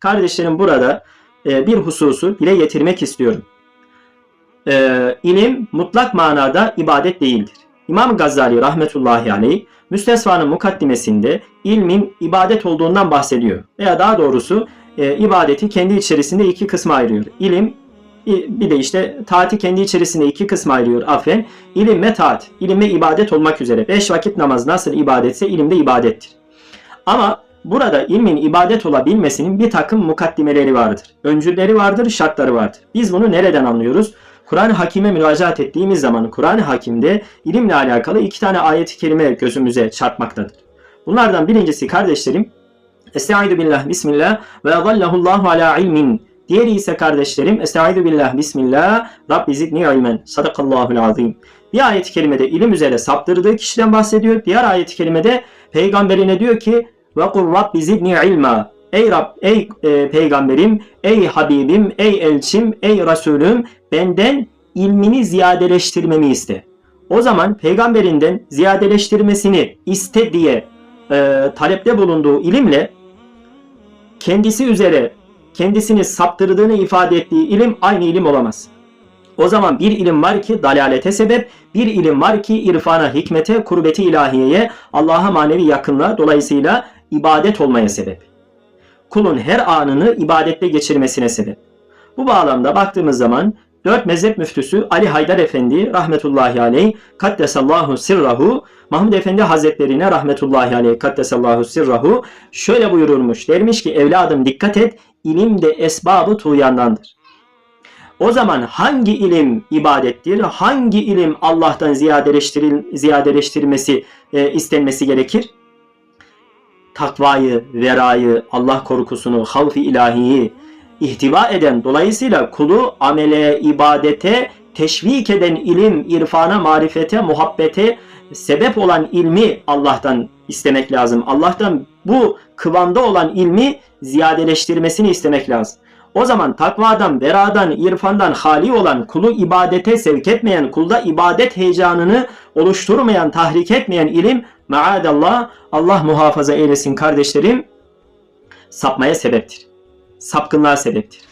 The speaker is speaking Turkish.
Kardeşlerim burada e, bir hususu dile getirmek istiyorum. E, ilim mutlak manada ibadet değildir. İmam Gazali rahmetullahi aleyh Müstesfa'nın mukaddimesinde ilmin ibadet olduğundan bahsediyor. Veya daha doğrusu e, ibadeti kendi içerisinde iki kısma ayırıyor. İlim bir de işte taati kendi içerisinde iki kısma ayırıyor afen. İlim ve taat. İlim ve ibadet olmak üzere. Beş vakit namaz nasıl ibadetse ilim de ibadettir. Ama burada ilmin ibadet olabilmesinin bir takım mukaddimeleri vardır. Öncülleri vardır, şartları vardır. Biz bunu nereden anlıyoruz? Kur'an-ı Hakim'e müracaat ettiğimiz zaman Kur'an-ı Hakim'de ilimle alakalı iki tane ayet-i kerime gözümüze çarpmaktadır. Bunlardan birincisi kardeşlerim Estaizu billah bismillah ve zallahullahu ala ilmin. Diğeri ise kardeşlerim Estaizu billah bismillah Rabbi zidni ilmen. Sadakallahul azim. Bir ayet-i kerimede ilim üzere saptırdığı kişiden bahsediyor. Diğer ayet-i kerimede peygamberine diyor ki ve kul Rabbi zidni ilma. Ey Rab, ey e, peygamberim, ey Habibim, ey elçim, ey Resulüm benden ilmini ziyadeleştirmemi iste. O zaman peygamberinden ziyadeleştirmesini iste diye e, talepte bulunduğu ilimle kendisi üzere kendisini saptırdığını ifade ettiği ilim aynı ilim olamaz. O zaman bir ilim var ki dalalete sebep, bir ilim var ki irfana, hikmete, kurbeti ilahiyeye, Allah'a manevi yakınlığa dolayısıyla ibadet olmaya sebep. Kulun her anını ibadette geçirmesine sebep. Bu bağlamda baktığımız zaman dört mezhep müftüsü Ali Haydar Efendi rahmetullahi aleyh kaddesallahu sirrahu Mahmud Efendi Hazretlerine rahmetullahi aleyh kaddesallahu sirrahu şöyle buyururmuş. Dermiş ki evladım dikkat et ilim de esbabı tuğyandandır. O zaman hangi ilim ibadettir? Hangi ilim Allah'tan ziyadeleştiril, ziyadeleştirmesi e, istenmesi gerekir? Takvayı, verayı, Allah korkusunu, havfi ilahiyi ihtiva eden dolayısıyla kulu amele, ibadete teşvik eden ilim, irfana, marifete, muhabbete sebep olan ilmi Allah'tan istemek lazım. Allah'tan bu kıvamda olan ilmi ziyadeleştirmesini istemek lazım. O zaman takvadan, veradan, irfandan hali olan, kulu ibadete sevk etmeyen, kulda ibadet heyecanını oluşturmayan, tahrik etmeyen ilim, maadallah, Allah muhafaza eylesin kardeşlerim, sapmaya sebeptir. Sapkınlığa sebeptir.